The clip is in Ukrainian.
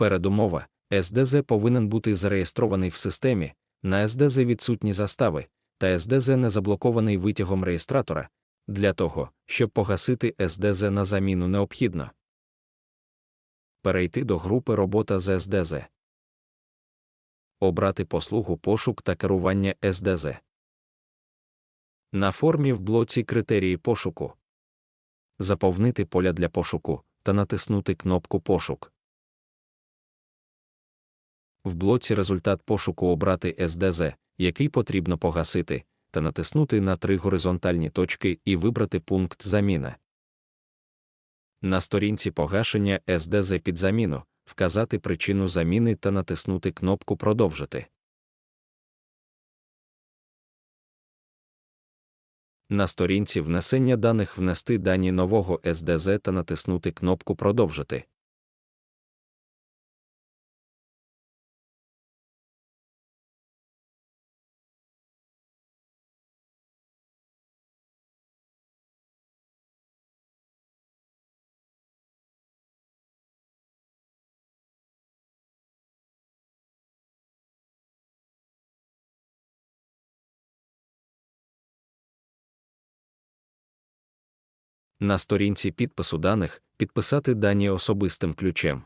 Передумова СДЗ повинен бути зареєстрований в системі, на СДЗ відсутні застави, та СДЗ не заблокований витягом реєстратора. Для того, щоб погасити СДЗ на заміну необхідно перейти до групи Робота з СДЗ, обрати послугу пошук та керування СДЗ. На формі в блоці Критерії пошуку заповнити поля для пошуку та натиснути кнопку Пошук. В блоці Результат пошуку обрати СДЗ, який потрібно погасити, та натиснути на три горизонтальні точки і вибрати пункт Заміна. На сторінці погашення СДЗ під заміну вказати причину заміни та натиснути кнопку Продовжити. На сторінці внесення даних внести дані нового СДЗ та натиснути кнопку Продовжити. На сторінці підпису даних підписати дані особистим ключем.